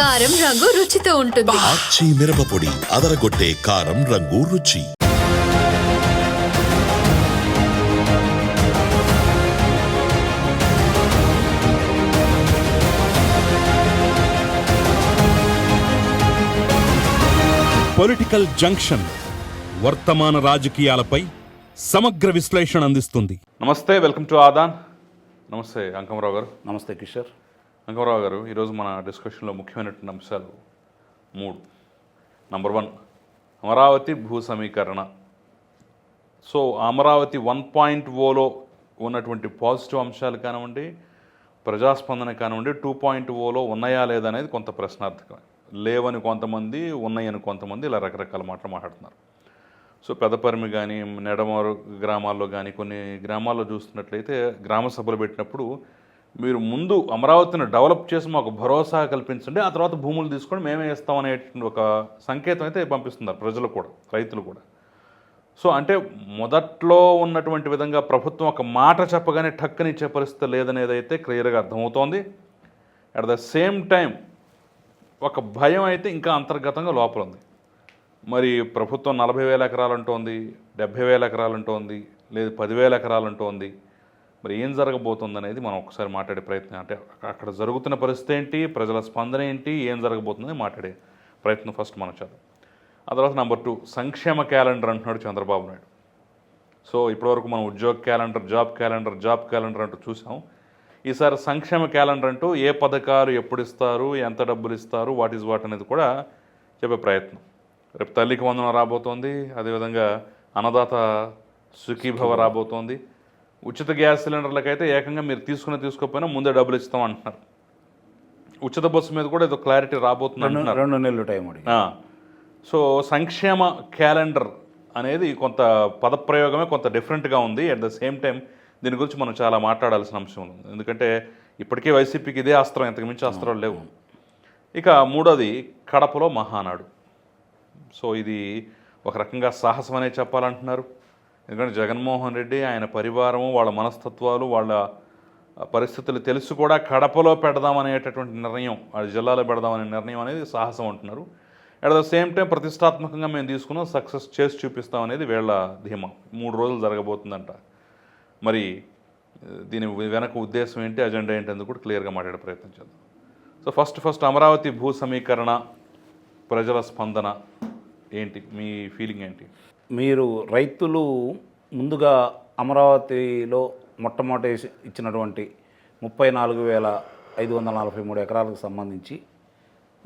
కారం రంగు రుచితో ఉంటుంది. ఆచి మిరపపొడి అదరగొట్టే కారం రంగు రుచి. పొలిటికల్ జంక్షన్ వర్తమాన రాజకీయాలపై సమగ్ర విశ్లేషణ అందిస్తుంది. నమస్తే వెల్కమ్ టు ఆదాన్ నమస్తే అంకమరావు గారు. నమస్తే కిషోర్. అంకమరావు గారు ఈరోజు మన డిస్కషన్లో ముఖ్యమైనటువంటి అంశాలు మూడు. నంబర్ వన్ అమరావతి భూ సమీకరణ. సో అమరావతి వన్ పాయింట్ ఓలో ఉన్నటువంటి పాజిటివ్ అంశాలు కానివ్వండి ప్రజాస్పందన కానివ్వండి టూ పాయింట్ ఓలో ఉన్నాయా లేదా అనేది కొంత ప్రశ్నార్థకమే. లేవని కొంతమంది ఉన్నాయని కొంతమంది ఇలా రకరకాల మాటలు మాట్లాడుతున్నారు. సో పెదపరిమి కానీ నెడమరు గ్రామాల్లో కానీ కొన్ని గ్రామాల్లో చూస్తున్నట్లయితే గ్రామ సభలు పెట్టినప్పుడు మీరు ముందు అమరావతిని డెవలప్ చేసి మాకు భరోసా కల్పించండి ఆ తర్వాత భూములు తీసుకొని మేమే ఇస్తామనేటువంటి ఒక సంకేతం అయితే పంపిస్తున్నారు ప్రజలు కూడా రైతులు కూడా. సో అంటే మొదట్లో ఉన్నటువంటి విధంగా ప్రభుత్వం ఒక మాట చెప్పగానే టక్కనిచ్చే పరిస్థితి లేదనేది అయితే క్లియర్గా అర్థమవుతోంది. అట్ ద సేమ్ టైం ఒక భయం అయితే ఇంకా అంతర్గతంగా లోపల ఉంది. మరి ప్రభుత్వం నలభై వేల ఎకరాలు అంటోంది డెబ్భై వేల ఎకరాలు అంటోంది లేదు పదివేల ఎకరాలు అంటోంది మరి ఏం జరగబోతుంది అనేది మనం ఒకసారి మాట్లాడే ప్రయత్నం అంటే అక్కడ జరుగుతున్న పరిస్థితి ఏంటి ప్రజల స్పందన ఏంటి ఏం జరగబోతుంది మాట్లాడే ప్రయత్నం ఫస్ట్ మనం చేద్దాం. ఆ తర్వాత నెంబర్ టూ సంక్షేమ క్యాలెండర్ అంటున్నాడు చంద్రబాబు నాయుడు. సో ఇప్పటివరకు మనం ఉద్యోగ calendar job calendar job calendar అంటూ చూసాం. ఈసారి సంక్షేమ క్యాలెండర్ అంటూ ఏ పథకాలు ఎప్పుడు ఇస్తారు ఎంత డబ్బులు ఇస్తారు వాట్ ఈజ్ వాట్ అనేది కూడా చెప్పే ప్రయత్నం. రేపు తల్లికి వందనం రాబోతోంది అదేవిధంగా అన్నదాత సుఖీభవ. రాబోతోంది. ఉచిత గ్యాస్ సిలిండర్లకైతే ఏకంగా మీరు తీసుకుని తీసుకోకపోయినా ముందే డబ్బులు ఇస్తాం అంటున్నారు. ఉచిత బస్సు మీద కూడా ఏదో క్లారిటీ రాబోతుంది రెండు అంటున్నారు. రెండు నెలలు టైం సో సంక్షేమ క్యాలెండర్ అనేది కొంత పదప్రయోగమే కొంత డిఫరెంట్గా ఉంది. అట్ ద సేమ్ టైం దీని గురించి మనం చాలా మాట్లాడాల్సిన అంశం ఉంది. ఎందుకంటే ఇప్పటికే వైసీపీకి ఇదే అస్త్రం ఇంతకు మించి అస్త్రాలు లేవు. ఇక మూడోది కడపలో మహానాడు. సో ఇది ఒక రకంగా సాహసం అనే చెప్పాలంటున్నారు. ఎందుకంటే జగన్మోహన్ రెడ్డి ఆయన పరివారము వాళ్ళ మనస్తత్వాలు వాళ్ళ పరిస్థితులు తెలుసు కూడా కడపలో పెడదామనేటటువంటి నిర్ణయం ఆ జిల్లాలో పెడదామనే నిర్ణయం అనేది సాహసం అంటున్నారు. అట్ ద సేమ్ టైం ప్రతిష్టాత్మకంగా మేము తీసుకున్నాం సక్సెస్ చేసి చూపిస్తాం అనేది వీళ్ళ ధీమా. మూడు రోజులు జరగబోతుందంట. మరి దీని వెనక ఉద్దేశం ఏంటి అజెండా ఏంటి అందుకు కూడా క్లియర్గా మాట్లాడే ప్రయత్నం చేద్దాం. సో ఫస్ట్ ఫస్ట్ అమరావతి భూ సమీకరణ ప్రజల స్పందన ఏంటి మీ ఫీలింగ్ ఏంటి? మీరు రైతులు ముందుగా అమరావతిలో మొట్టమొదటి ఇచ్చి- ఇచ్చినటువంటి ముప్పై నాలుగు వేల ఐదు వందల నలభై మూడు ఎకరాలకు సంబంధించి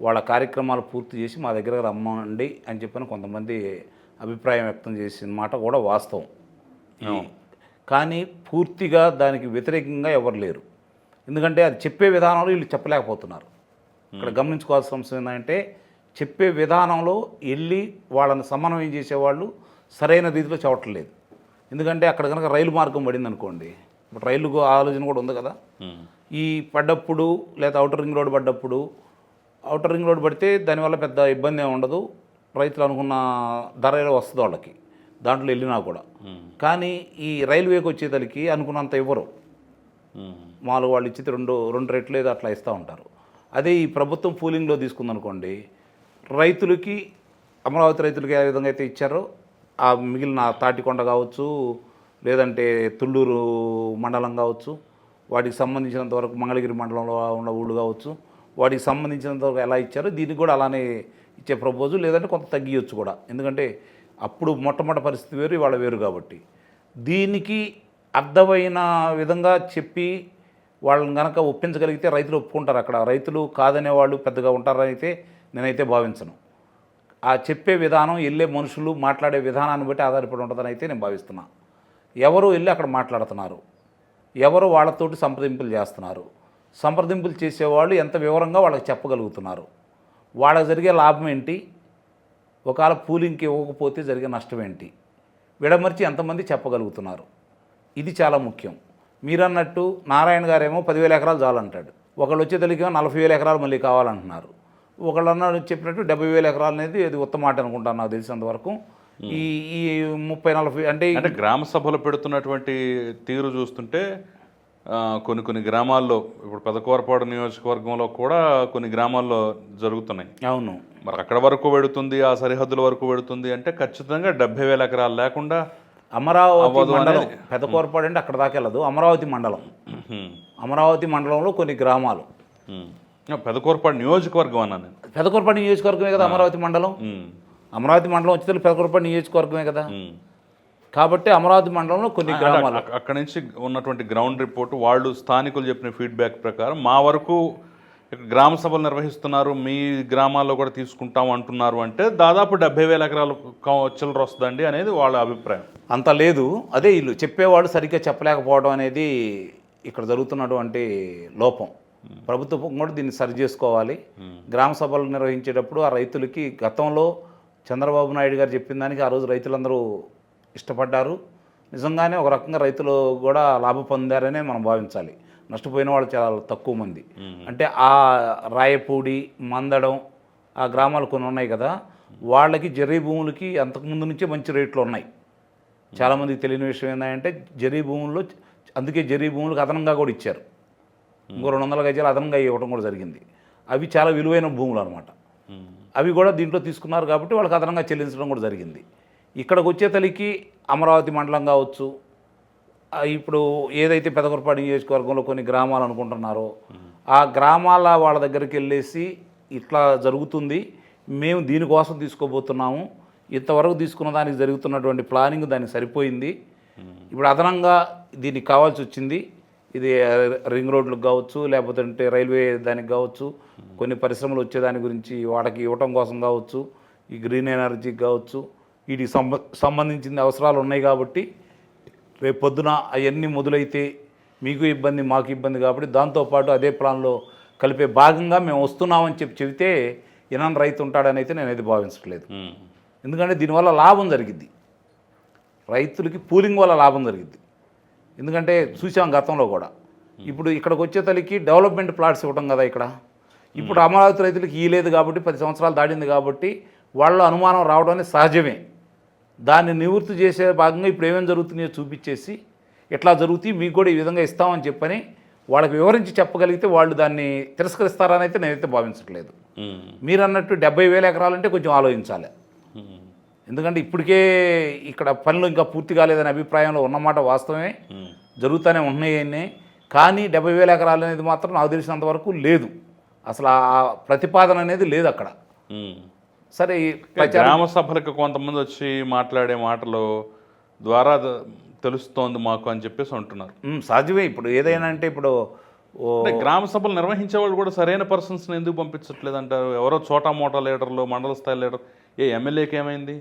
వాళ్ళ కార్యక్రమాలు పూర్తి చేసి మా దగ్గర రమ్మండి అని చెప్పిన కొంతమంది అభిప్రాయం వ్యక్తం చేసిన మాట కూడా వాస్తవం. కానీ పూర్తిగా దానికి వ్యతిరేకంగా ఎవరు లేరు. ఎందుకంటే అది చెప్పే విధానంలో వీళ్ళు చెప్పలేకపోతున్నారు. ఇక్కడ గమనించుకోవాల్సిన అంశం ఏంటంటే చెప్పే విధానంలో వెళ్ళి వాళ్ళని సమన్వయం చేసేవాళ్ళు సరైన రీతిలో చెప్పట్లేదు ఎందుకంటే అక్కడ కనుక రైలు మార్గం పడింది అనుకోండి ఇప్పుడు రైలు ఆలోచన కూడా ఉంది కదా. ఈ పడ్డప్పుడు లేదా అవుటర్ రింగ్ రోడ్ పడ్డప్పుడు అవుటర్ రింగ్ రోడ్ పడితే దానివల్ల పెద్ద ఇబ్బంది ఏమి ఉండదు. రైతులు అనుకున్న ధర వస్తుంది వాళ్ళకి దాంట్లో వెళ్ళినా కూడా. కానీ ఈ రైల్వేకి వచ్చేతలకి అనుకున్నంత ఇవ్వరు మామూలుగా వాళ్ళు ఇచ్చితే రెండు రెండు రెట్లు ఏదో అట్లా ఇస్తూ ఉంటారు. అదే ఈ ప్రభుత్వం పూలింగ్లో తీసుకుందనుకోండి రైతులకి అమరావతి రైతులకి ఏ విధంగా అయితే ఇచ్చారో ఆ మిగిలిన తాటికొండ కావచ్చు లేదంటే తుళ్ళూరు మండలం కావచ్చు వాటికి సంబంధించినంత వరకు మంగళగిరి మండలంలో ఉన్న ఊళ్ళు కావచ్చు వాటికి సంబంధించినంత వరకు ఎలా ఇచ్చారో దీనికి కూడా అలానే ఇచ్చే ప్రపోజల్ లేదంటే కొంత తగ్గియొచ్చు కూడా. ఎందుకంటే అప్పుడు మొట్టమొదటి పరిస్థితి వేరు ఇవాళ వేరు కాబట్టి. దీనికి అర్థమైన విధంగా చెప్పి వాళ్ళని కనుక ఒప్పించగలిగితే రైతులు ఒప్పుకుంటారు అక్కడ. రైతులు కాదనే వాళ్ళు పెద్దగా ఉంటారని అయితే నేనైతే భావించను. ఆ చెప్పే విధానం వెళ్ళే మనుషులు మాట్లాడే విధానాన్ని బట్టి ఆధారపడి ఉంటుందని అయితే నేను భావిస్తున్నా. ఎవరు వెళ్ళి అక్కడ మాట్లాడుతున్నారు. ఎవరు వాళ్ళతోటి సంప్రదింపులు చేస్తున్నారు. సంప్రదింపులు చేసేవాళ్ళు ఎంత వివరంగా వాళ్ళకి చెప్పగలుగుతున్నారు? వాళ్ళకి జరిగే లాభం ఏంటి? ఒకవేళ పూలింగ్కి ఇవ్వకపోతే జరిగే నష్టం ఏంటి? విడమర్చి ఎంతమంది చెప్పగలుగుతున్నారు? ఇది చాలా ముఖ్యం. మీరన్నట్టు నారాయణ గారేమో పదివేల ఎకరాలు చాలంటాడు. ఒకళ్ళు వచ్చేదలికేమో నలభై వేల ఎకరాలు మళ్ళీ కావాలంటున్నారు. ఒకళ్ళు అన్నాడు చెప్పినట్టు డెబ్బై వేల ఎకరాలు అనేది అది ఉత్తమ మాట అనుకుంటాను నాకు తెలిసినంత వరకు ఈ ఈ ముప్పై నలభై అంటే అంటే గ్రామ సభలు పెడుతున్నటువంటి తీరు చూస్తుంటే కొన్ని కొన్ని గ్రామాల్లో ఇప్పుడు పెదకూరపాడు నియోజకవర్గంలో కూడా కొన్ని గ్రామాల్లో జరుగుతున్నాయి అవును మరి అక్కడ వరకు వెడుతుంది ఆ సరిహద్దుల వరకు వెడుతుంది అంటే ఖచ్చితంగా డెబ్బై వేల ఎకరాలు లేకుండా అమరావతి మండలం. పెదకూరపాడు అంటే అక్కడ దాకా వెళ్ళదు అమరావతి మండలం. అమరావతి మండలంలో కొన్ని గ్రామాలు. పెదకూరపాడు నియోజకవర్గం అన్నా నేను. పెదకూరపాడు నియోజకవర్గమే కదా అమరావతి మండలం. అమరావతి మండలం వచ్చితే పెదకూరపాడు నియోజకవర్గమే కదా. కాబట్టి అమరావతి మండలంలో కొన్ని గ్రామాలు. అక్క- అక్కడి నుంచి ఉన్నటువంటి గ్రౌండ్ రిపోర్ట్ వాళ్ళు స్థానికులు చెప్పిన ఫీడ్బ్యాక్ ప్రకారం మా వరకు గ్రామ సభలు నిర్వహిస్తున్నారు మీ గ్రామాల్లో కూడా తీసుకుంటాం అంటున్నారు అంటే దాదాపు డెబ్బై వేల ఎకరాలు చిల్లర వస్తుందండి అనేది వాళ్ళ అభిప్రాయం. అంత లేదు. అదే వీళ్ళు చెప్పేవాళ్ళు సరిగ్గా చెప్పలేకపోవడం అనేది ఇక్కడ జరుగుతున్నటువంటి లోపం. ప్రభుత్వం కూడా దీన్ని సరి చేసుకోవాలి. గ్రామ సభలు నిర్వహించేటప్పుడు ఆ రైతులకి గతంలో చంద్రబాబు నాయుడు గారు చెప్పిన దానికి ఆ రోజు రైతులందరూ ఇష్టపడ్డారు. నిజంగానే ఒక రకంగా రైతులు కూడా లాభ పొందారనే మనం భావించాలి. నష్టపోయిన వాళ్ళు చాలా తక్కువ మంది. అంటే ఆ రాయపూడి మందడం ఆ గ్రామాలు కొన్ని ఉన్నాయి కదా. వాళ్ళకి జరీ భూములకి అంతకుముందు నుంచే మంచి రేట్లు ఉన్నాయి. చాలామందికి తెలియని విషయం ఏంటంటే జరీ భూముల్లో అందుకే జరీ భూములకు అదనంగా కూడా ఇచ్చారు. ఇంకో రెండు వందల గజాలు అదనంగా ఇవ్వడం కూడా జరిగింది. అవి చాలా విలువైన భూములు అనమాట అవి కూడా దీంట్లో తీసుకున్నారు కాబట్టి వాళ్ళకి అదనంగా చెల్లించడం కూడా జరిగింది. ఇక్కడికి వచ్చే తలికి అమరావతి మండలం కావచ్చు ఇప్పుడు ఏదైతే పెదకొరపాడు నియోజకవర్గంలో కొన్ని గ్రామాలు అనుకుంటున్నారో ఆ గ్రామాల వాళ్ళ దగ్గరికి వెళ్ళేసి ఇట్లా జరుగుతుంది మేము దీనికోసం తీసుకోబోతున్నాము ఇంతవరకు తీసుకున్న దానికి జరుగుతున్నటువంటి ప్లానింగ్ దానికి సరిపోయింది. ఇప్పుడు అదనంగా దీనికి కావాల్సి వచ్చింది. ఇది రింగ్ రోడ్లకు కావచ్చు లేకపోతే రైల్వే దానికి కావచ్చు కొన్ని పరిశ్రమలు వచ్చే దాని గురించి వాటికి ఇవ్వటం కోసం కావచ్చు ఈ గ్రీన్ ఎనర్జీకి కావచ్చు వీటికి సంబ సంబంధించిన అవసరాలు ఉన్నాయి కాబట్టి రేపు పొద్దున అవన్నీ మొదలైతే మీకు ఇబ్బంది మాకు ఇబ్బంది కాబట్టి దాంతోపాటు అదే ప్లాన్లో కలిపే భాగంగా మేము వస్తున్నామని చెప్పి చెబితే ఇనాన్ రైతు ఉంటాడని అయితే నేను అయితే భావించట్లేదు. ఎందుకంటే దీనివల్ల లాభం జరిగిద్ది. రైతులకి పూలింగ్ వల్ల లాభం జరిగిద్ది. ఎందుకంటే చూసాం గతంలో కూడా. ఇప్పుడు ఇక్కడికి వచ్చే తల్లికి డెవలప్మెంట్ ప్లాట్స్ ఇవ్వడం కదా ఇక్కడ. ఇప్పుడు అమరావతి రైతులకి ఇయ్యలేదు కాబట్టి పది సంవత్సరాలు దాటింది కాబట్టి వాళ్ళ అనుమానం రావడం అనేది సహజమే. దాన్ని నివృత్తి చేసే భాగంగా ఇప్పుడు ఏమేమి జరుగుతున్నాయో చూపించేసి ఎట్లా జరుగుతాయి మీకు కూడా ఈ విధంగా ఇస్తామని చెప్పని వాళ్ళకి వివరించి చెప్పగలిగితే వాళ్ళు దాన్ని తిరస్కరిస్తారని అయితే నేనైతే భావించట్లేదు. మీరు అన్నట్టు డెబ్బై వేల ఎకరాలంటే కొంచెం ఆలోచించాలి. ఎందుకంటే ఇప్పటికే ఇక్కడ పనులు ఇంకా పూర్తి కాలేదనే అభిప్రాయంలో ఉన్నమాట వాస్తవమే. జరుగుతూనే ఉన్నాయన్నీ కానీ డెబ్బై వేల ఎకరాలు అనేది మాత్రం నాకు తెలిసినంత వరకు లేదు. అసలు ఆ ప్రతిపాదన అనేది లేదు అక్కడ. సరే గ్రామ సభలకు కొంతమంది వచ్చి మాట్లాడే మాటలు ద్వారా తెలుస్తోంది మాకు అని చెప్పేసి అంటున్నారు. సాధ్యమే. ఇప్పుడు ఏదైనా అంటే ఇప్పుడు గ్రామ సభలు నిర్వహించే వాళ్ళు కూడా సరైన పర్సన్స్ని ఎందుకు పంపించట్లేదు అంటారు? ఎవరో చోటా మోటా లీడర్లు మండల స్థాయి లీడర్ ఏ ఎమ్మెల్యేకి ఏమైంది?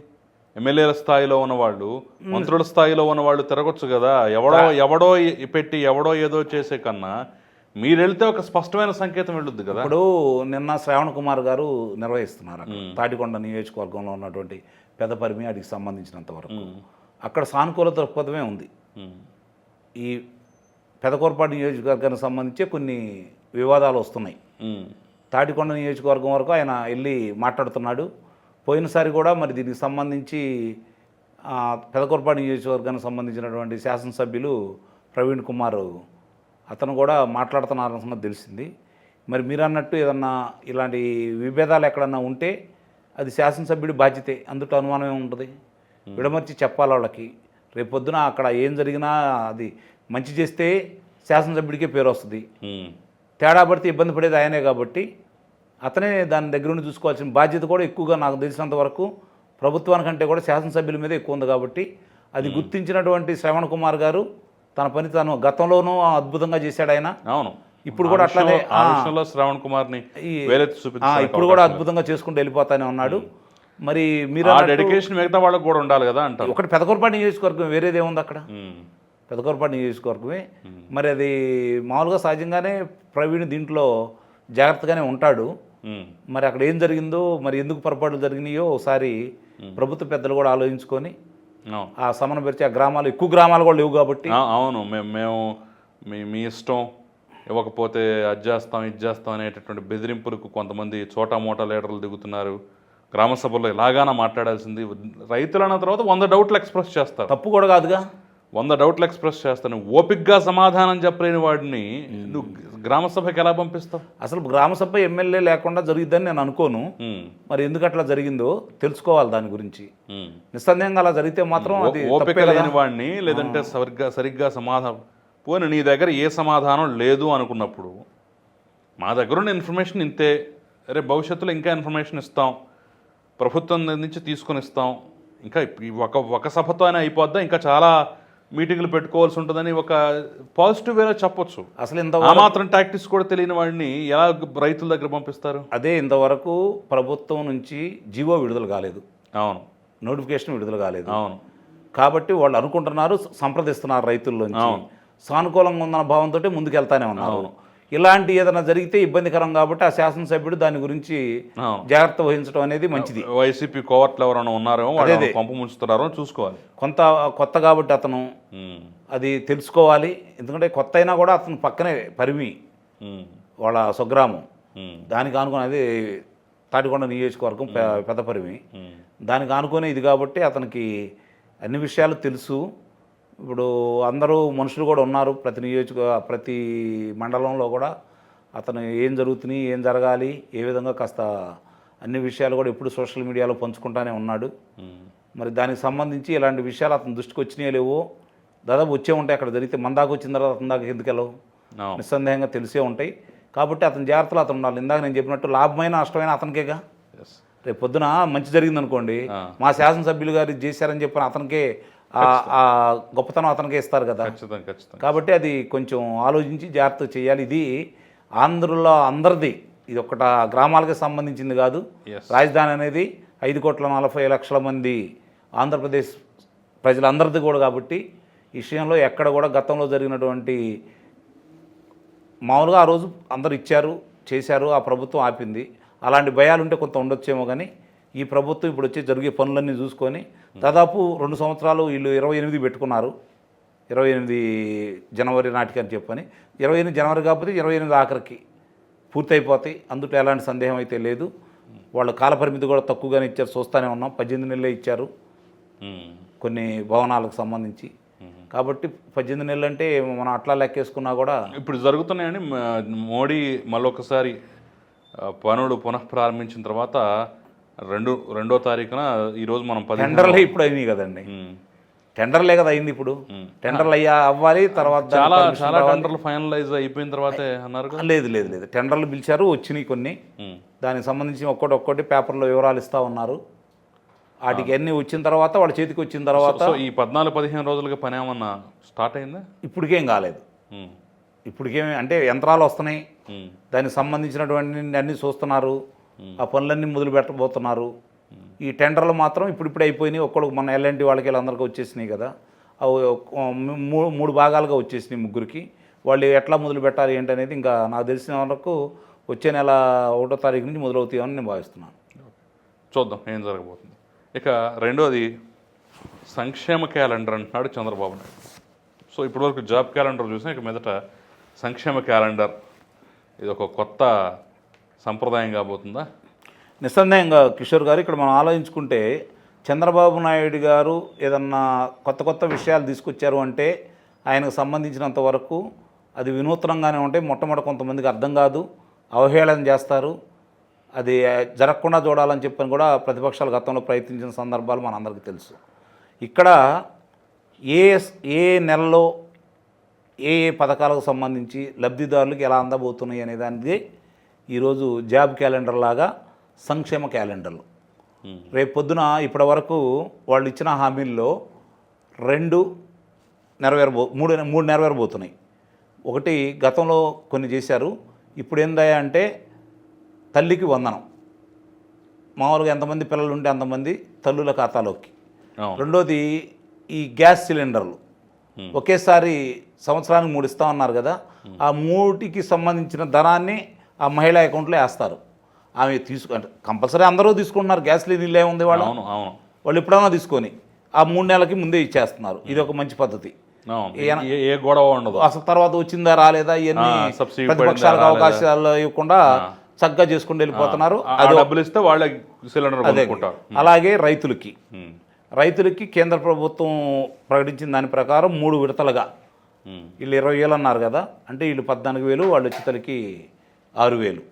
ఎమ్మెల్యేల స్థాయిలో ఉన్నవాళ్ళు మంత్రుల స్థాయిలో ఉన్నవాళ్ళు తిరగొచ్చు కదా. ఎవడో ఎవడో పెట్టి ఎవడో ఏదో చేసే కన్నా మీరు వెళ్తే ఒక స్పష్టమైన సంకేతం వెళ్ళొద్దు కదా. ఇప్పుడు నిన్న శ్రావణ్ కుమార్ గారు నిర్వహిస్తున్నారు అక్కడ. తాటికొండ నియోజకవర్గంలో ఉన్నటువంటి పెదపరిమి వాటికి సంబంధించినంత వరకు. అక్కడ సానుకూల దృక్పథమే ఉంది. ఈ పెదకూరపాటు నియోజకవర్గానికి సంబంధించి కొన్ని వివాదాలు వస్తున్నాయి. తాటికొండ నియోజకవర్గం వరకు ఆయన వెళ్ళి మాట్లాడుతున్నాడు. పోయినసారి కూడా మరి దీనికి సంబంధించి పెదకూరపాటు నియోజకవర్గానికి సంబంధించినటువంటి శాసనసభ్యులు ప్రవీణ్ కుమార్ అతను కూడా మాట్లాడుతున్నారన్న తెలిసింది. మరి మీరు అన్నట్టు ఏదన్నా ఇలాంటి విభేదాలు ఎక్కడన్నా ఉంటే అది శాసనసభ్యుడి బాధ్యతే అందులో అనుమానం ఏముంటుంది విడమర్చి చెప్పాలి వాళ్ళకి. రేపొద్దున అక్కడ ఏం జరిగినా అది మంచి చేస్తే శాసనసభ్యుడికే పేరు వస్తుంది. తేడా పడితే ఇబ్బంది పడేది ఆయనే కాబట్టి అతనే దాని దగ్గర నుండి చూసుకోవాల్సిన బాధ్యత కూడా ఎక్కువగా నాకు తెలిసినంత వరకు ప్రభుత్వానికంటే కూడా శాసనసభ్యుల మీద ఎక్కువ ఉంది కాబట్టి అది గుర్తించినటువంటి శ్రవణ్ కుమార్ గారు తన పని తాను గతంలోనూ అద్భుతంగా చేశాడు ఆయన. అవును. ఇప్పుడు కూడా అట్లానే, శ్రవణ్ కుమార్ని ఈ- వేరే ఆ, చూపించాలి ఇప్పుడు కూడా అద్భుతంగా చేసుకుంటూ వెళ్ళిపోతానే ఉన్నాడు. మరి మీరు డెడికేషన్ మిగతా వాళ్ళకి కూడా ఉండాలి కదా అంటారు. ఒకటి పెదకొరపాటి నియోజకవర్గం వేరేది ఏముంది అక్కడ. పెదకొరపాటి నియోజకవర్గమే. మరి అది మామూలుగా సహజంగానే ప్రవీణ్ దీంట్లో జాగ్రత్తగానే ఉంటాడు. మరి అక్కడ ఏం జరిగిందో మరి ఎందుకు పొరపాట్లు జరిగినాయో ఒకసారి ప్రభుత్వ పెద్దలు కూడా ఆలోచించుకొని ఆ సమన్వయపరిచి ఆ గ్రామాలు ఎక్కువ గ్రామాలు కూడా లేవు కాబట్టి అవును. మేము మేము మీ మీ ఇష్టం ఇవ్వకపోతే అది చేస్తాం ఇది చేస్తాం అనేటటువంటి బెదిరింపులకు కొంతమంది చోటా మోటా లీడర్లు దిగుతున్నారు. గ్రామ సభల్లో ఇలాగాన మాట్లాడాల్సింది. రైతులు అన్న తర్వాత వంద డౌట్లు ఎక్స్ప్రెస్ చేస్తారు. తప్పు కూడా కాదుగా? వంద డౌట్లు ఎక్స్ప్రెస్ చేస్తాను. ఓపిక్గా సమాధానం చెప్పలేని వాడిని నువ్వు గ్రామ సభకి ఎలా పంపిస్తావు? అసలు గ్రామ సభ ఎమ్మెల్యే లేకుండా జరిగిద్దని నేను అనుకోను. మరి ఎందుకు అట్లా జరిగిందో తెలుసుకోవాలి దాని గురించి. నిస్సందేహంగా అలా జరిగితే మాత్రం అది ఓపిక. లేని వాడిని లేదంటే సరిగ్గా సరిగ్గా సమాధానం పోనీ నీ దగ్గర ఏ సమాధానం లేదు అనుకున్నప్పుడు మా దగ్గర ఉన్న ఇన్ఫర్మేషన్ ఇంతే. రేపు భవిష్యత్తులో ఇంకా ఇన్ఫర్మేషన్ ఇస్తాం. ప్రభుత్వం నుంచి తీసుకొని ఇస్తాం. ఇంకా ఒక ఒక సభతో అయినా అయిపోద్దా? ఇంకా చాలా మీటింగ్లు పెట్టుకోవాల్సి ఉంటుందని ఒక పాజిటివ్ వేలో చెప్పొచ్చు. అసలు ఆ ఇంతవరకు మాత్రం టాక్టిక్స్ కూడా తెలియని వాడిని ఎలా రైతుల దగ్గర పంపిస్తారు? అదే ఇంతవరకు ప్రభుత్వం నుంచి జీవో విడుదల కాలేదు. అవును. నోటిఫికేషన్ విడుదల కాలేదు. అవును. కాబట్టి వాళ్ళు అనుకుంటున్నారు సంప్రదిస్తున్నారు రైతుల్లోంచి సానుకూలంగా ఉందన్న భావంతో ముందుకెళ్తానే ఉన్నారు. ఇలాంటి ఏదైనా జరిగితే ఇబ్బందికరం కాబట్టి ఆ శాసనసభ్యుడు దాని గురించి. జాగ్రత్త వహించడం అనేది మంచిది. వైసీపీ కోవర్ట్లు ఎవరైనా ఉన్నారేమో. కొంప ముంచుతున్నారో చూసుకోవాలి. కొంత కొత్త కాబట్టి అతను అది తెలుసుకోవాలి. ఎందుకంటే కొత్త అయినా కూడా అతను పక్కనే పరిమి వాళ్ళ స్వగ్రామం. దానికి ఆనుకుని అది తాటికొండ నియోజకవర్గం పెద్ద పరిమి. దానికి ఆనుకునే ఇది కాబట్టి అతనికి అన్ని విషయాలు తెలుసు. ఇప్పుడు అందరూ మనుషులు కూడా ఉన్నారు ప్రతి నియోజక ప్రతి మండలంలో కూడా అతను ఏం జరుగుతున్నాయి ఏం జరగాలి ఏ విధంగా కాస్త అన్ని విషయాలు కూడా ఎప్పుడు సోషల్ మీడియాలో పంచుకుంటానే ఉన్నాడు. మరి దానికి సంబంధించి ఇలాంటి విషయాలు అతని దృష్టికి వచ్చినాయో లేవో దాదాపు వచ్చే ఉంటాయి అక్కడ జరిగితే మన దాకా వచ్చిన తర్వాత అతని దాకా ఎందుకు వెళ్ళవు. నిస్సందేహంగా తెలిసే ఉంటాయి కాబట్టి అతని జాగ్రత్తలు అతను ఉండాలి ఇందాక నేను చెప్పినట్టు లాభమైన నష్టమైన అతనికేగా. రేపు పొద్దున మంచి జరిగింది అనుకోండి. మా శాసనసభ్యులు గారు చేశారని చెప్పిన అతనికే ఆ- గొప్పతనం అతనికే ఇస్తారు కదా. ఖచ్చితంగా ఖచ్చితంగా. కాబట్టి అది కొంచెం ఆలోచించి జాగ్రత్త చేయాలి. ఇది ఆంధ్రులో అందరిది. ఇది ఒకట గ్రామాలకు సంబంధించింది కాదు. రాజధాని అనేది ఐదు కోట్ల నలభై లక్షల మంది ఆంధ్రప్రదేశ్ ప్రజలందరిది కూడా కాబట్టి ఈ విషయంలో ఎక్కడ కూడా గతంలో జరిగినటువంటి మామూలుగా ఆ రోజు అందరు ఇచ్చారు చేశారు ఆ ప్రభుత్వం ఆపింది. అలాంటి భయాలు ఉంటే కొంత ఉండొచ్చేమో కానీ ఈ ప్రభుత్వం ఇప్పుడు వచ్చి జరిగే పనులన్నీ చూసుకొని దాదాపు రెండు సంవత్సరాలు వీళ్ళు ఇరవై ఎనిమిది పెట్టుకున్నారు. ఇరవై ఎనిమిది జనవరి నాటికి అని చెప్పని. ఇరవై ఎనిమిది జనవరి కాకపోతే ఇరవై ఎనిమిది ఆఖరికి పూర్తయిపోతాయి. అందులో ఎలాంటి సందేహం అయితే లేదు. వాళ్ళ కాలపరిమితి కూడా తక్కువగానే ఇచ్చారు. చూస్తూనే ఉన్నాం. పద్దెనిమిది నెలలే ఇచ్చారు. కొన్ని భవనాలకు సంబంధించి. కాబట్టి పద్దెనిమిది నెలలు అంటే మనం అట్లా లెక్కేసుకున్నా కూడా ఇప్పుడు జరుగుతున్నాయని మోడీ మళ్ళొకసారి పనులు పునః ప్రారంభించిన తర్వాత రెండు రెండో తారీఖున ఈరోజు మనం పది టెండర్లే ఇప్పుడు అయినాయి కదండి. టెండర్లే కదా అయింది ఇప్పుడు. టెండర్లు అయ్యా అవ్వాలి తర్వాత చాలా చాలా. టెండర్లు ఫైనలైజ్ అయిపోయిన తర్వాతే అన్నారు లేదు లేదు లేదు. టెండర్లు పిలిచారు వచ్చినాయి కొన్ని. దానికి సంబంధించి ఒక్కొక్కటి ఒక్కొక్కటి పేపర్లో వివరాలు ఇస్తా ఉన్నారు. వాటికి అన్నీ వచ్చిన తర్వాత వాళ్ళ చేతికి వచ్చిన తర్వాత ఈ పద్నాలుగు పదిహేను రోజులుగా పని ఏమన్నా స్టార్ట్ అయిందా? ఇప్పటికేం కాలేదు. ఇప్పటికేమి అంటే యంత్రాలు వస్తున్నాయి. దానికి సంబంధించినటువంటి అన్ని చూస్తున్నారు. ఆ పనులన్నీ మొదలు పెట్టబోతున్నారు. ఈ టెండర్లు మాత్రం ఇప్పుడిప్పుడు అయిపోయినాయి. ఒక్కడికి మన ఎల్ఎన్టీ వాళ్ళకి వీళ్ళందరికీ వచ్చేసినాయి కదా. మూడు మూడు భాగాలుగా వచ్చేసినాయి ముగ్గురికి. వాళ్ళు ఎట్లా మొదలు పెట్టాలి ఏంటనేది ఇంకా నాకు తెలిసిన వరకు వచ్చే నెల ఒకటో తారీఖు నుంచి మొదలవుతాయని నేను భావిస్తున్నాను. చూద్దాం ఏం జరగబోతుంది. ఇక రెండోది సంక్షేమ క్యాలెండర్ అంటున్నాడు చంద్రబాబు నాయుడు. సో ఇప్పటివరకు జాబ్ క్యాలెండర్ చూసాం ఇక మీదట సంక్షేమ క్యాలెండర్. ఇది ఒక కొత్త సంప్రదాయం కాబోతుందా? నిస్సందేహంగా కిషోర్ గారు ఇక్కడ మనం ఆలోచించుకుంటే చంద్రబాబు నాయుడు గారు ఏదన్నా కొత్త కొత్త విషయాలు తీసుకొచ్చారు అంటే ఆయనకు సంబంధించినంత వరకు అది వినూత్నంగానే ఉంటాయి మొట్టమొదటి కొంతమందికి అర్థం కాదు అవహేళన చేస్తారు. అది జరగకుండా చూడాలని చెప్పని కూడా ప్రతిపక్షాలు గతంలో ప్రయత్నించిన సందర్భాలు మనందరికీ తెలుసు. ఇక్కడ ఏ ఏ నెలలో ఏ ఏ పథకాలకు సంబంధించి లబ్ధిదారులకు ఎలా అందబోతున్నాయి అనే దానిదే ఈరోజు జాబ్ క్యాలెండర్ లాగా సంక్షేమ క్యాలెండర్లు. రేపు పొద్దున ఇప్పటి వరకు వాళ్ళు ఇచ్చిన హామీల్లో రెండు నెరవేరబో మూడు మూడు నెరవేరబోతున్నాయి. ఒకటి గతంలో కొన్ని చేశారు. ఇప్పుడు ఏందయ్యా అంటే తల్లికి వందనం. మామూలుగా ఎంతమంది పిల్లలు ఉంటే అంతమంది తల్లుల ఖాతాలోకి. రెండోది ఈ గ్యాస్ సిలిండర్లు. ఒకేసారి సంవత్సరానికి మూడు ఇస్తా ఉన్నారు కదా ఆ మూటికి సంబంధించిన ధనాన్ని ఆ మహిళా అకౌంట్లో వేస్తారు. ఆమె తీసుకు అంటే కంపల్సరీ అందరూ తీసుకుంటున్నారు. గ్యాస్ నీళ్ళు ఏముంది వాళ్ళు? అవును అవును. వాళ్ళు ఎప్పుడైనా తీసుకొని ఆ మూడు నెలలకి ముందే ఇచ్చేస్తున్నారు. ఇది ఒక మంచి పద్ధతి. ఏ- గొడవ ఉండదు. అసలు తర్వాత వచ్చిందా రాలేదా ఇవన్నీ ప్రతిపక్షాలకు అవకాశాలు ఇవ్వకుండా చక్కగా చేసుకుంటూ వెళ్ళిపోతున్నారు. అది డబ్బులు ఇస్తే వాళ్ళే సిలిండర్ అదే. అలాగే రైతులకి. రైతులకి కేంద్ర ప్రభుత్వం ప్రకటించిన దాని ప్రకారం మూడు విడతలుగా. వీళ్ళు ఇరవై వేలు అన్నారు కదా అంటే వీళ్ళు పద్నాలుగు వేలు వాళ్ళు వచ్చేతలకి ఆరు వేలు.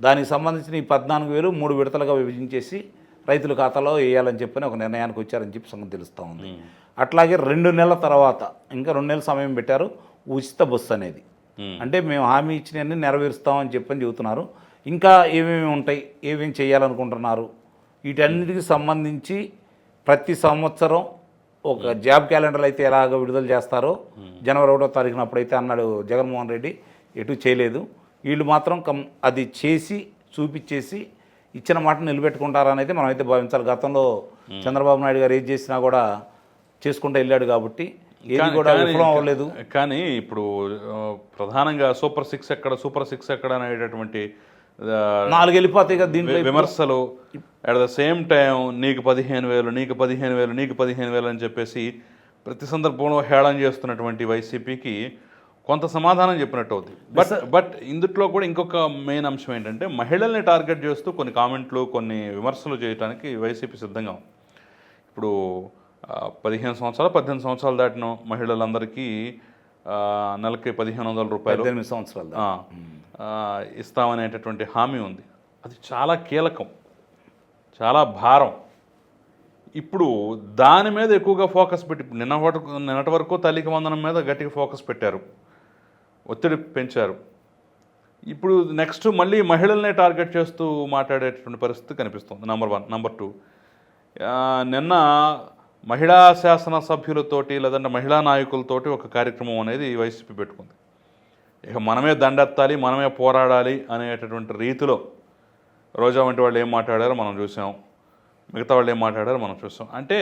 దానికి సంబంధించిన ఈ పద్నాలుగు వేలు మూడు విడతలుగా విభజించేసి రైతుల ఖాతాలో వేయాలని చెప్పని ఒక నిర్ణయానికి వచ్చారని చెప్పి సంగతి తెలుస్తూ ఉంది. అట్లాగే రెండు నెలల తర్వాత ఇంకా రెండు నెలల సమయం పెట్టారు ఉచిత బస్సు అనేది. అంటే మేము హామీ ఇచ్చినవన్నీ నెరవేరుస్తామని చెప్పని చెబుతున్నారు. ఇంకా ఏమేమి ఉంటాయి ఏమేమి చేయాలనుకుంటున్నారు వీటన్నిటికి సంబంధించి ప్రతి సంవత్సరం ఒక జాబ్ క్యాలెండర్ అయితే ఎలాగ విడుదల చేస్తారో జనవరి ఒకటో తారీఖున అప్పుడైతే అన్నాడు జగన్మోహన్ రెడ్డి ఎటు చేయలేదు. వీళ్ళు మాత్రం కం అది చేసి చూపించేసి ఇచ్చిన మాట నిలబెట్టుకుంటారనేది మనం అయితే భావించాలి. గతంలో చంద్రబాబు నాయుడు గారు ఏది చేసినా కూడా చేసుకుంటూ వెళ్ళాడు కాబట్టి ఏది కూడా విఫలం అవ్వలేదు. కానీ ఇప్పుడు ప్రధానంగా సూపర్ సిక్స్ ఎక్కడ సూపర్ సిక్స్ ఎక్కడ అనేటటువంటి నాలుగు వెళ్ళిపోతాయి కదా దీంట్లో విమర్శలు. అట్ ద సేమ్ టైం నీకు పదిహేను వేలు నీకు పదిహేను వేలు నీకు పదిహేను వేలు అని చెప్పేసి ప్రతి సందర్భంలో హేళన చేస్తున్నటువంటి వైసీపీకి కొంత సమాధానం చెప్పినట్టు అవుతుంది బట్ బట్ ఇందుట్లో కూడా ఇంకొక మెయిన్ అంశం ఏంటంటే మహిళల్ని టార్గెట్ చేస్తూ కొన్ని కామెంట్లు కొన్ని విమర్శలు చేయడానికి వైసీపీ సిద్ధంగా ఉంది. ఇప్పుడు పదిహేను సంవత్సరాలు పద్దెనిమిది సంవత్సరాలు దాటిన మహిళలందరికీ నెలకి పదిహేను వందల రూపాయలు పద్దెనిమిది సంవత్సరాలు ఇస్తామనేటటువంటి హామీ ఉంది. అది చాలా కీలకం. చాలా భారం. ఇప్పుడు దాని మీద ఎక్కువగా ఫోకస్ పెట్టి నిన్న నిన్నటి వరకు తల్లికి వందనం మీద గట్టిగా ఫోకస్ పెట్టారు. ఒత్తిడి పెంచారు. ఇప్పుడు నెక్స్ట్ మళ్ళీ మహిళల్నే టార్గెట్ చేస్తూ మాట్లాడేటటువంటి పరిస్థితి కనిపిస్తుంది నంబర్ వన్ నంబర్ టూ నిన్న మహిళా శాసన సభ్యులతోటి లేదంటే మహిళా నాయకులతోటి ఒక కార్యక్రమం అనేది వైసీపీ పెట్టుకుంది. ఇక మనమే దండెత్తాలి మనమే పోరాడాలి అనేటటువంటి రీతిలో రోజా వంటి వాళ్ళు ఏం మాట్లాడారో మనం చూసాం. మిగతా వాళ్ళు ఏం మాట్లాడారో మనం చూసాం. అంటే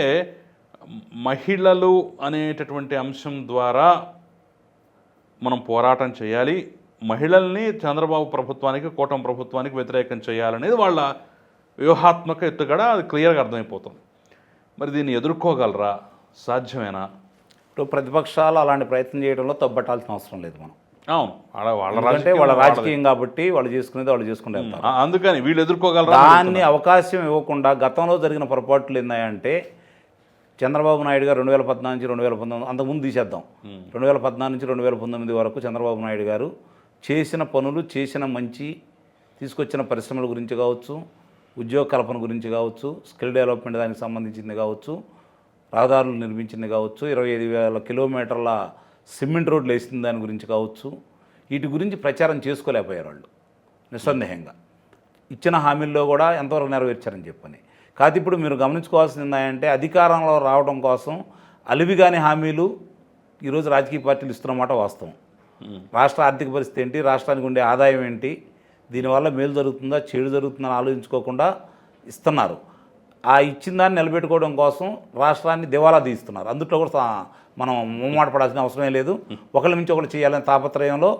మహిళలు అనేటటువంటి అంశం ద్వారా మనం పోరాటం చేయాలి. మహిళల్ని చంద్రబాబు ప్రభుత్వానికి కూటమి ప్రభుత్వానికి వ్యతిరేకం చేయాలనేది వాళ్ళ వ్యూహాత్మక ఎత్తుగడ అది క్లియర్గా అర్థమైపోతుంది. మరి దీన్ని ఎదుర్కోగలరా? సాధ్యమేనా? ఇప్పుడు ప్రతిపక్షాలు అలాంటి ప్రయత్నం చేయడంలో తప్పట్టాల్సిన అవసరం లేదు మనం. అవును. వాళ్ళ వాళ్ళ రాజకీయం వాళ్ళ వాళ్ళది. రాజకీయం కాబట్టి వాళ్ళు చేసుకునేది వాళ్ళు చేసుకుంటూ ఆ, అందుకని వీళ్ళు ఎదుర్కోగలరా? దాన్ని అవకాశం ఇవ్వకుండా గతంలో జరిగిన పొరపాట్లు ఏందంటే చంద్రబాబు నాయుడు గారు రెండు వేల పద్నాలుగు నుంచి రెండు వేల పంతొమ్మిది అంతకుముందు తీసేద్దాం. రెండు వేల పద్నాలుగు నుంచి రెండు వేల పంతొమ్మిది వరకు చంద్రబాబు నాయుడు గారు చేసిన పనులు చేసిన మంచి తీసుకొచ్చిన పరిశ్రమల గురించి కావచ్చు ఉద్యోగ కల్పన గురించి కావచ్చు స్కిల్ డెవలప్మెంట్ దానికి సంబంధించింది కావచ్చు రహదారులు నిర్మించింది కావచ్చు ఇరవై ఐదు వేల కిలోమీటర్ల సిమెంట్ రోడ్లు వేసిన దాని గురించి కావచ్చు. వీటి గురించి ప్రచారం చేసుకోలేకపోయారు వాళ్ళు నిస్సందేహంగా. ఇచ్చిన హామీల్లో కూడా ఎంతవరకు నెరవేర్చారని చెప్పని. కాదు ఇప్పుడు మీరు గమనించుకోవాల్సింది ఏంటంటే అధికారంలో రావడం కోసం అలివిగాని హామీలు ఈరోజు రాజకీయ పార్టీలు ఇస్తున్నమాట వాస్తవం. రాష్ట్ర ఆర్థిక పరిస్థితి ఏంటి? రాష్ట్రానికి ఉండే ఆదాయం ఏంటి? దీనివల్ల మేలు జరుగుతుందా? చెడు జరుగుతుందని ఆలోచించుకోకుండా ఇస్తున్నారు. ఆ ఇచ్చిన దాన్ని నిలబెట్టుకోవడం కోసం రాష్ట్రాన్ని దివాలా తీస్తున్నారు. అందుట్లో కూడా మనం మొమ్మాట పడాల్సిన అవసరమే లేదు. ఒకళ్ళ మించి ఒకళ్ళు చేయాలనే తాపత్రయంలో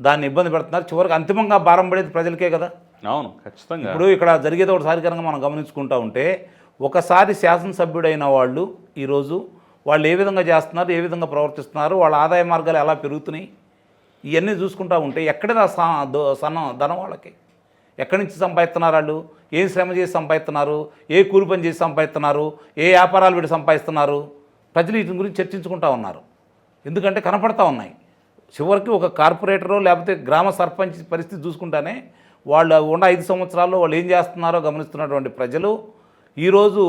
దాన్ని ఇబ్బంది పెడుతున్నారు. చివరికి అంతిమంగా భారం పడేది ప్రజలకే కదా. అవును ఖచ్చితంగా. ఇప్పుడు ఇక్కడ జరిగేది ఒకసారి కనుక మనం గమనించుకుంటా ఉంటే ఒకసారి శాసనసభ్యుడైన వాళ్ళు ఈరోజు వాళ్ళు ఏ విధంగా చేస్తున్నారు ఏ విధంగా ప్రవర్తిస్తున్నారు వాళ్ళ ఆదాయ మార్గాలు ఎలా పెరుగుతున్నాయి ఇవన్నీ చూసుకుంటా ఉంటే ఎక్కడైనా సా దో- సన్నం ధనం వాళ్ళకి? ఎక్కడి నుంచి సంపాదిస్తున్నారు వాళ్ళు? ఏం శ్రమ చేసి సంపాదిస్తున్నారు? ఏ కూలి పని చేసి సంపాదిస్తున్నారు? ఏ వ్యాపారాలు వీడు సంపాదిస్తున్నారు? ప్రజలు వీటి గురించి చర్చించుకుంటా ఉన్నారు. ఎందుకంటే కనపడతా ఉన్నాయి. చివరికి ఒక కార్పొరేటరో లేకపోతే గ్రామ సర్పంచ్ పరిస్థితి చూసుకుంటానే వాళ్ళు ఉన్న ఐదు సంవత్సరాల్లో వాళ్ళు ఏం చేస్తున్నారో గమనిస్తున్నటువంటి ప్రజలు ఈరోజు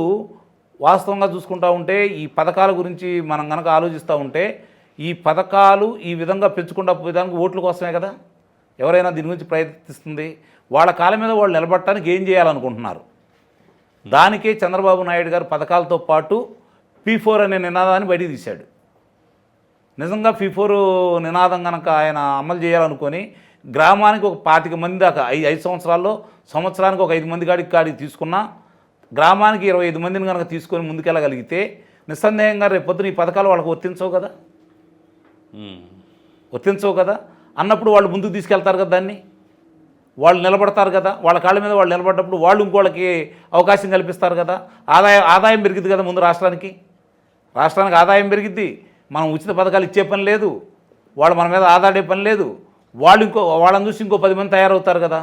వాస్తవంగా చూసుకుంటా ఉంటే ఈ పథకాల గురించి మనం కనుక ఆలోచిస్తూ ఉంటే ఈ పథకాలు ఈ విధంగా పెంచుకుంటా పోయేదానికి ఓట్ల కోసమే కదా? ఎవరైనా దీని గురించి ప్రయత్నిస్తుంది వాళ్ళ కాళ్ళ మీద వాళ్ళు నిలబడటానికి ఏం చేయాలనుకుంటున్నారు? దానికే చంద్రబాబు నాయుడు గారు పథకాలతో పాటు పీ ఫోర్ అనే నినాదాన్ని బయటికి తీశాడు. నిజంగా ఫోర్ నినాదం కనుక ఆయన అమలు చేయాలనుకొని గ్రామానికి ఒక పాతిక మంది దాకా ఐదు ఐదు సంవత్సరాల్లో సంవత్సరానికి ఒక ఐదు మంది కాడికి కాడికి తీసుకున్నా గ్రామానికి ఇరవై ఐదు మందిని కనుక తీసుకొని ముందుకెళ్ళగలిగితే నిస్సందేహంగా రేపు పొద్దున ఈ పథకాలు వాళ్ళకి వర్తించవు కదా. వర్తించవు కదా? అన్నప్పుడు వాళ్ళు ముందుకు తీసుకెళ్తారు కదా దాన్ని? వాళ్ళు నిలబడతారు కదా? వాళ్ళ కాళ్ళ మీద వాళ్ళు నిలబడ్డప్పుడు వాళ్ళు ఇంకోళ్ళకి అవకాశం కల్పిస్తారు కదా? ఆదాయం ఆదాయం పెరిగిద్ది కదా ముందు రాష్ట్రానికి? రాష్ట్రానికి ఆదాయం పెరిగిద్ది. మనం ఉచిత పథకాలు ఇచ్చే పని లేదు. వాళ్ళు మన మీద ఆధాడే పని లేదు. వాళ్ళు ఇంకో వాళ్ళని చూసి ఇంకో పది మంది తయారవుతారు కదా.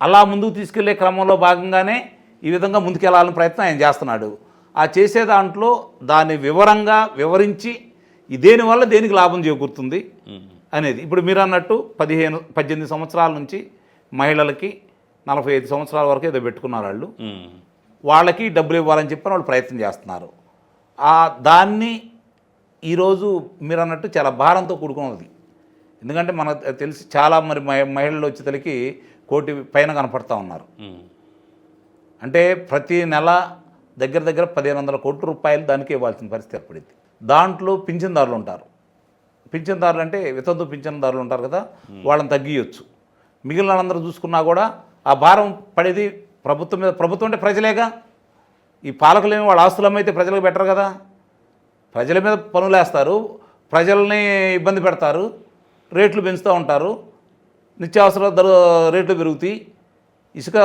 అలా ముందుకు తీసుకెళ్ళే క్రమంలో భాగంగానే ఈ విధంగా ముందుకెళ్ళాలని ప్రయత్నం ఆయన చేస్తున్నాడు. ఆ చేసే దాంట్లో దాన్ని వివరంగా వివరించి దేనివల్ల దేనికి లాభం చేకూరుతుంది అనేది. ఇప్పుడు మీరు అన్నట్టు పదిహేను పద్దెనిమిది సంవత్సరాల నుంచి మహిళలకి నలభై ఐదు సంవత్సరాల వరకు ఏదో పెట్టుకున్నారు వాళ్ళు. వాళ్ళకి డబ్బులు ఇవ్వాలని చెప్పి వాళ్ళు ప్రయత్నం చేస్తున్నారు. ఆ దాన్ని ఈరోజు మీరు అన్నట్టు చాలా భారంతో కూడుకున్నది. ఎందుకంటే మనకు తెలిసి చాలా మరి మహి- మహిళలు వచ్చేతలకి కోటి పైన కనపడతా ఉన్నారు. అంటే ప్రతి నెల దగ్గర దగ్గర పదిహేను వందల కోట్ల రూపాయలు దానికి ఇవ్వాల్సిన పరిస్థితి ఏర్పడింది. దాంట్లో పింఛన్దారులు ఉంటారు. పింఛన్దారులు అంటే వితంతు పింఛన్దారులు ఉంటారు కదా వాళ్ళని తగ్గియొచ్చు. మిగిలిన వాళ్ళందరూ చూసుకున్నా కూడా ఆ భారం పడేది ప్రభుత్వం మీద ప్రభుత్వం అంటే ప్రజలేగా? ఈ పాలకులేమి వాళ్ళ ఆస్తులు అమ్మైతే ప్రజలకు బెటర్ కదా? ప్రజల మీద పనులు వేస్తారు ప్రజల్ని ఇబ్బంది పెడతారు. రేట్లు పెంచుతూ ఉంటారు. నిత్యావసర ధర రేట్లు పెరుగుతాయి. ఇసుక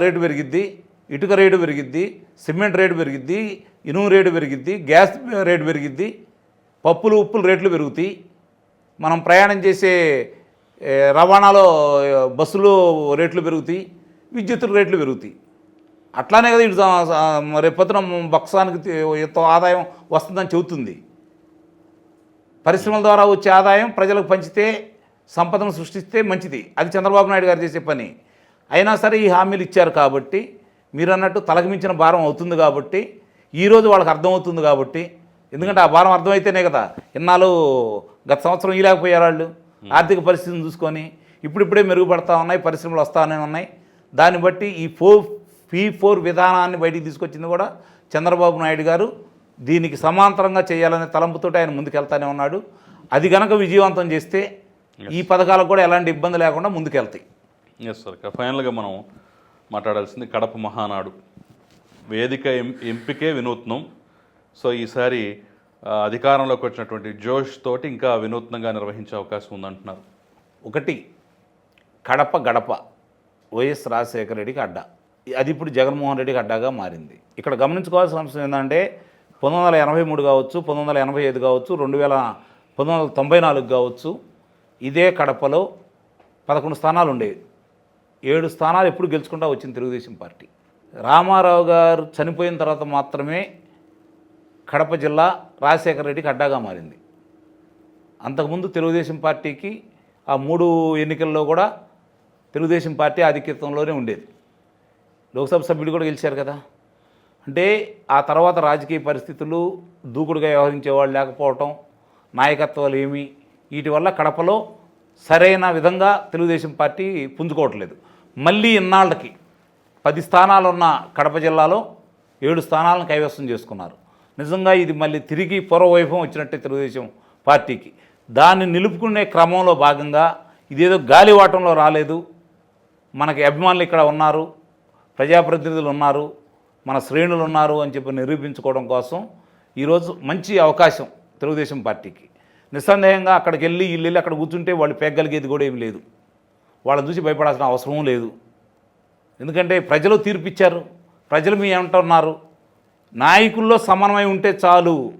రేటు పెరిగిద్ది. ఇటుక రేటు పెరిగిద్ది. సిమెంట్ రేటు పెరిగిద్ది. ఇనుము రేటు పెరిగిద్ది. గ్యాస్ రేటు పెరిగిద్ది. పప్పులు ఉప్పులు రేట్లు పెరుగుతాయి. మనం ప్రయాణం చేసే రవాణాలో బస్సులు రేట్లు పెరుగుతాయి. విద్యుత్ రేట్లు పెరుగుతాయి. అట్లానే కదా ఇటు స- రేపొద్దున బక్సానికి ఎంతో ఆదాయం వస్తుందని చెబుతుంది. పరిశ్రమల ద్వారా వచ్చే ఆదాయం ప్రజలకు పంచితే సంపదను సృష్టిస్తే మంచిది. అది చంద్రబాబు నాయుడు గారు చేసే పని. అయినా సరే ఈ హామీలు ఇచ్చారు కాబట్టి మీరు అన్నట్టు తలకు మించిన భారం అవుతుంది కాబట్టి ఈరోజు వాళ్ళకి అర్థమవుతుంది కాబట్టి ఎందుకంటే ఆ భారం అర్థమైతేనే కదా ఇన్నాళ్ళు గత సంవత్సరం ఇలాకపోయారు వాళ్ళు. ఆర్థిక పరిస్థితిని చూసుకొని ఇప్పుడిప్పుడే మెరుగుపడతా ఉన్నాయి పరిశ్రమలు వస్తానే ఉన్నాయి దాన్ని బట్టి ఈ ఫోర్ ఫీ ఫోర్ విధానాన్ని బయటికి తీసుకొచ్చింది కూడా చంద్రబాబు నాయుడు గారు. దీనికి సమాంతరంగా చేయాలనే తలంపుతోటి ఆయన ముందుకెళ్తానే ఉన్నాడు. అది గనక విజయవంతం చేస్తే ఈ పథకాలకు కూడా ఎలాంటి ఇబ్బంది లేకుండా ముందుకెళ్తాయి. ఎస్ సార్ ఫైనల్గా మనం మాట్లాడాల్సింది కడప మహానాడు. వేదిక ఎం ఎంపికే వినూత్నం. సో ఈసారి అధికారంలోకి వచ్చినటువంటి జోష్ తోటి ఇంకా వినూత్నంగా నిర్వహించే అవకాశం ఉందంటున్నారు. ఒకటి కడప గడప వైఎస్ రాజశేఖర రెడ్డికి అడ్డా. అది ఇప్పుడు జగన్మోహన్ రెడ్డికి అడ్డాగా మారింది. ఇక్కడ గమనించుకోవాల్సిన అంశం ఏంటంటే పంతొమ్మిది వందల ఎనభై మూడు కావచ్చు పంతొమ్మిది వందల ఎనభై ఐదు కావచ్చు రెండు వేల పంతొమ్మిది వందల తొంభై నాలుగు కావచ్చు ఇదే కడపలో పదకొండు స్థానాలు ఉండేవి. ఏడు స్థానాలు ఎప్పుడు గెలుచుకుంటా వచ్చింది తెలుగుదేశం పార్టీ. రామారావు గారు చనిపోయిన తర్వాత మాత్రమే కడప జిల్లా రాజశేఖర రెడ్డికి అడ్డాగా మారింది. అంతకుముందు తెలుగుదేశం పార్టీకి ఆ మూడు ఎన్నికల్లో కూడా తెలుగుదేశం పార్టీ ఆధిక్యతంలోనే ఉండేది. లోక్సభ సభ్యుడు కూడా గెలిచారు కదా. అంటే ఆ తర్వాత రాజకీయ పరిస్థితులు దూకుడుగా వ్యవహరించేవాళ్ళు లేకపోవటం నాయకత్వాలు ఏమి వీటి వల్ల కడపలో సరైన విధంగా తెలుగుదేశం పార్టీ పుంజుకోవట్లేదు. మళ్ళీ ఇన్నాళ్ళకి పది స్థానాలు ఉన్న కడప జిల్లాలో ఏడు స్థానాలను కైవసం చేసుకున్నారు. నిజంగా ఇది మళ్ళీ తిరిగి పూర్వవైభవం వచ్చినట్టే తెలుగుదేశం పార్టీకి. దాన్ని నిలుపుకునే క్రమంలో భాగంగా ఇదేదో గాలివాటంలో రాలేదు. మనకి అభిమానులు ఇక్కడ ఉన్నారు ప్రజాప్రతినిధులు ఉన్నారు. మన శ్రేణులు ఉన్నారు అని చెప్పి నిరూపించుకోవడం కోసం ఈరోజు మంచి అవకాశం తెలుగుదేశం పార్టీకి. నిస్సందేహంగా అక్కడికి వెళ్ళి వీళ్ళు వెళ్ళి అక్కడ కూర్చుంటే వాళ్ళు పెగ్గలిగేది కూడా ఏమి లేదు. వాళ్ళని చూసి భయపడాల్సిన అవసరం లేదు. ఎందుకంటే ప్రజలు తీర్పిచ్చారు. ప్రజలు మీ ఏమంటున్నారు నాయకుల్లో సమన్వయం ఉంటే చాలు.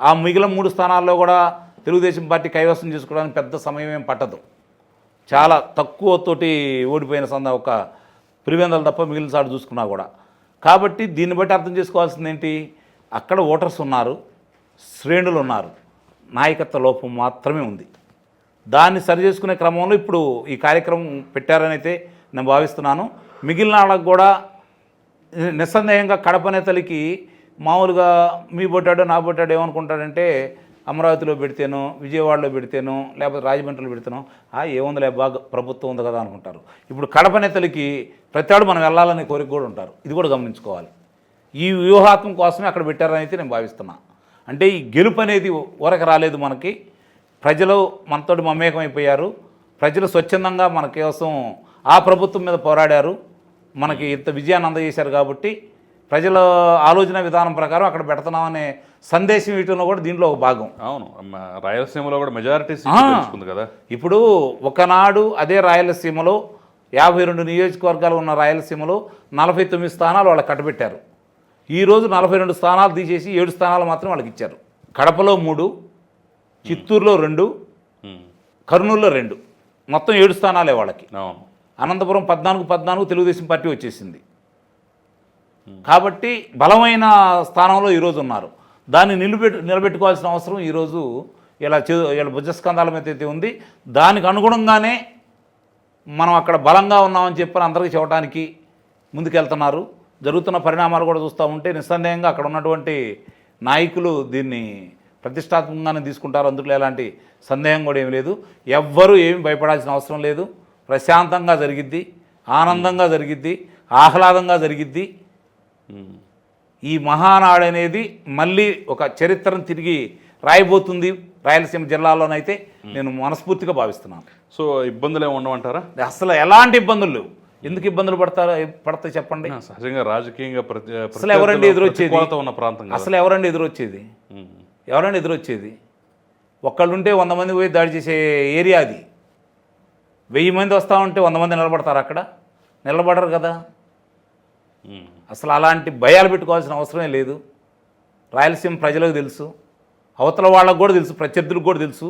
ఆ మిగిలిన మూడు స్థానాల్లో కూడా తెలుగుదేశం పార్టీ కైవసం చేసుకోవడానికి పెద్ద సమయం ఏం పట్టదు. చాలా తక్కువతోటి ఓడిపోయిన సంద ఒక పులివెందలు తప్ప మిగిలిన సార్లు చూసుకున్నా కూడా. కాబట్టి దీన్ని బట్టి అర్థం చేసుకోవాల్సింది ఏంటి? అక్కడ ఓటర్స్ ఉన్నారు శ్రేణులు ఉన్నారు నాయకత్వ లోపం మాత్రమే ఉంది. దాన్ని సరిచేసుకునే క్రమంలో ఇప్పుడు ఈ కార్యక్రమం పెట్టారని అయితే నేను భావిస్తున్నాను. మిగిలిన వాళ్ళకు కూడా నిస్సందేహంగా కడప నేతలకి మామూలుగా మీ బొట్టాడో నా బొట్టాడో ఏమనుకుంటాడంటే అమరావతిలో పెడితేనో విజయవాడలో పెడితేనో లేకపోతే రాజమండ్రిలో పెడితేనో ఆ ఏముందిలే బాగా ప్రభుత్వం ఉంది కదా అనుకుంటారు. ఇప్పుడు కడప నేతలకి ప్రతివాడు మనం వెళ్ళాలనే కోరిక కూడా ఉంటారు. ఇది కూడా గమనించుకోవాలి. ఈ వ్యూహాత్మం కోసమే అక్కడ పెట్టారని అయితే నేను భావిస్తున్నా. అంటే ఈ గెలుపు అనేది ఊరక రాలేదు మనకి. ప్రజలు మనతోటి మమేకమైపోయారు. ప్రజలు స్వచ్ఛందంగా మన కోసం ఆ ప్రభుత్వం మీద పోరాడారు. మనకి ఇంత విజయాన్ని అందజేశారు కాబట్టి ప్రజల ఆలోచన విధానం ప్రకారం అక్కడ పెడుతున్నామనే సందేశం ఇవ్వటంలో కూడా దీంట్లో ఒక భాగం. అవును. రాయలసీమలో కూడా మెజారిటీ కదా? ఇప్పుడు ఒకనాడు అదే రాయలసీమలో యాభై రెండు నియోజకవర్గాలు ఉన్న రాయలసీమలో నలభై తొమ్మిది స్థానాలు వాళ్ళకి కట్టబెట్టారు. ఈరోజు నలభై రెండు స్థానాలు తీసేసి ఏడు స్థానాలు మాత్రం వాళ్ళకి ఇచ్చారు. కడపలో మూడు చిత్తూరులో రెండు. కర్నూలులో రెండు. మొత్తం ఏడు స్థానాలే వాళ్ళకి. అనంతపురం పద్నాలుగు పద్నాలుగు తెలుగుదేశం పార్టీ వచ్చేసింది. కాబట్టి బలమైన స్థానంలో ఈరోజు ఉన్నారు. దాన్ని నిలబెట్టు నిలబెట్టుకోవాల్సిన అవసరం ఈరోజు ఇలా చే ఇలా భుజస్కంధాల మీద అయితే ఉంది. దానికి అనుగుణంగానే మనం అక్కడ బలంగా ఉన్నామని చెప్పని అందరికీ చెప్పడానికి ముందుకెళ్తున్నారు. జరుగుతున్న పరిణామాలు కూడా చూస్తూ ఉంటే నిస్సందేహంగా అక్కడ ఉన్నటువంటి నాయకులు దీన్ని ప్రతిష్టాత్మకంగానే తీసుకుంటారు. అందులో ఎలాంటి సందేహం కూడా ఏమి లేదు. ఎవ్వరూ ఏమి భయపడాల్సిన అవసరం లేదు. ప్రశాంతంగా జరిగిద్ది ఆనందంగా జరిగిద్ది ఆహ్లాదంగా జరిగిద్ది. ఈ మహానాడు అనేది మళ్ళీ ఒక చరిత్రను తిరిగి రాయబోతుంది రాయలసీమ జిల్లాలోనైతే నేను మనస్ఫూర్తిగా భావిస్తున్నాను. సో ఇబ్బందులు ఏమి ఉండమంటారా అసలు ఎలాంటి ఇబ్బందులు? లేవు ఎందుకు ఇబ్బందులు పడతారో? పడతాయి చెప్పండి. సహజంగా రాజకీయంగా అసలు ఎవరండి ఎదురొచ్చేది? ఉన్న ప్రాంతం అసలు ఎవరండి ఎదురొచ్చేది. ఎవరండి ఎదురొచ్చేది? ఒక్కళ్ళు ఉంటే వంద మంది పోయి దాడి చేసే ఏరియా అది. వెయ్యి మంది వస్తూ ఉంటే వంద మంది నిలబడతారు అక్కడ. నిలబడరు కదా. అసలు అలాంటి భయాలు పెట్టుకోవాల్సిన అవసరమే లేదు. రాయలసీమ ప్రజలకు తెలుసు. అవతల వాళ్ళకు కూడా తెలుసు. ప్రత్యర్థులకు కూడా తెలుసు.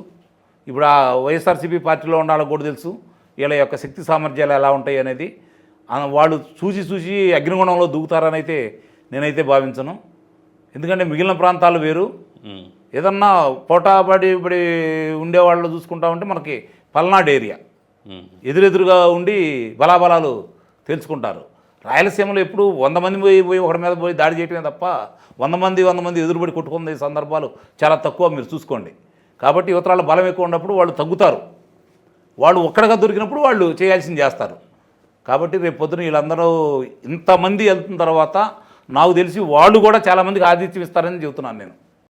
ఇప్పుడు ఆ వైఎస్ఆర్సీపీ పార్టీలో ఉన్న వాళ్ళకు కూడా తెలుసు. వీళ్ళ యొక్క శక్తి సామర్థ్యాలు ఎలా ఉంటాయి అనేది. వాళ్ళు చూసి చూసి అగ్నిగుణంలో దూకుతారని అయితే నేనైతే భావించను. ఎందుకంటే మిగిలిన ప్రాంతాలు వేరు. ఏదన్నా పోటాబడి ఇప్పుడు ఉండేవాళ్ళు చూసుకుంటా ఉంటే మనకి పల్నాడు ఏరియా. ఎదురెదురుగా ఉండి బలాబలాలు తెలుసుకుంటారు. రాయలసీమలో ఎప్పుడు వంద మంది పోయి పోయి ఒకటి మీద పోయి దాడి చేయటమే తప్ప వంద మంది వంద మంది ఎదురుబడి కొట్టుకునే సందర్భాలు చాలా తక్కువ మీరు చూసుకోండి. కాబట్టి యువతరాలు బలం ఎక్కువ ఉన్నప్పుడు వాళ్ళు తగ్గుతారు. వాళ్ళు ఒక్కడగా దొరికినప్పుడు వాళ్ళు చేయాల్సింది చేస్తారు. కాబట్టి రేపు పొద్దున వీళ్ళందరూ ఇంతమంది వెళ్తున్న తర్వాత నాకు తెలిసి వాళ్ళు కూడా చాలామందికి ఆతిథ్యం ఇస్తారని చెబుతున్నాను నేను.